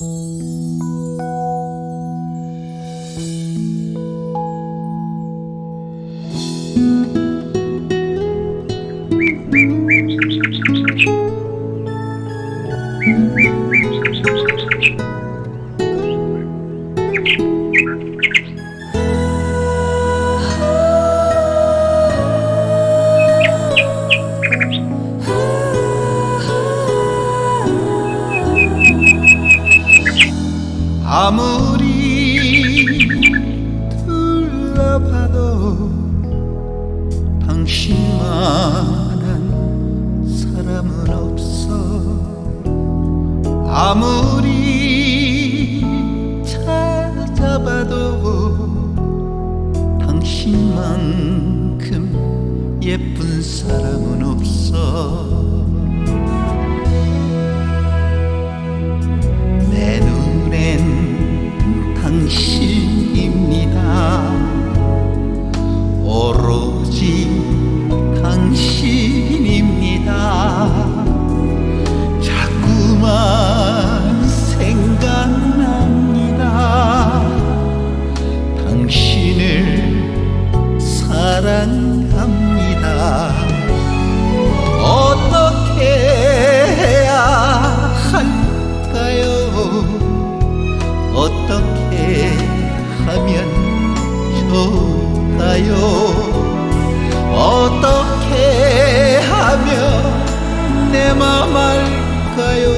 Música 아무리 둘러봐도 당신만한 사람은 없어. 아무리 찾아봐도 당신만큼 예쁜 사람은 없어 어떻게 하면 좋을까요? 어떻게 하면 내 맘 알까요?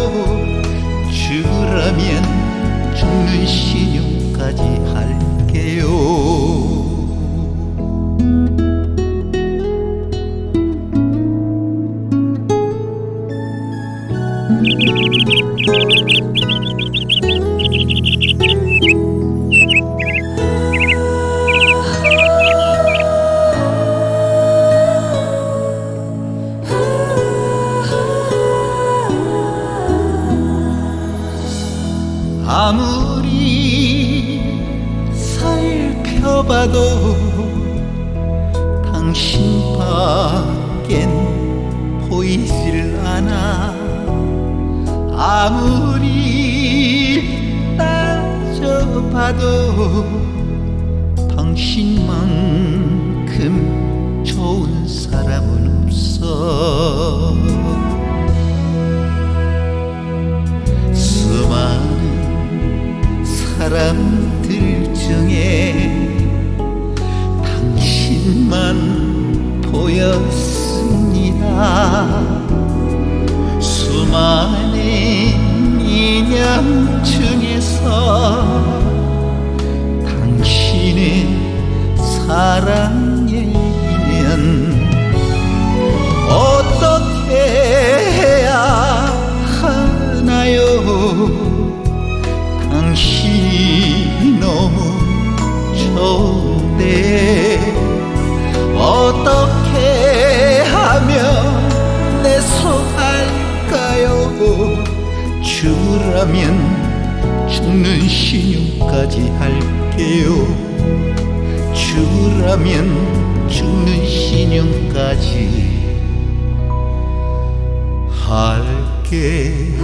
죽으라면 죽는 신용까지 할게요. 아무리 살펴봐도 당신밖엔 보이질 않아 봐도 당신만큼 좋은 사람은 없어. 수많은 사람들 중에 당신만 보였습니다. 수많은 인연 중에서 당신이 너무 좋은데 어떻게 하면 내 속알까요? 죽으라면 죽는 신용까지 할게요. 죽으라면 죽는 신용까지 할게요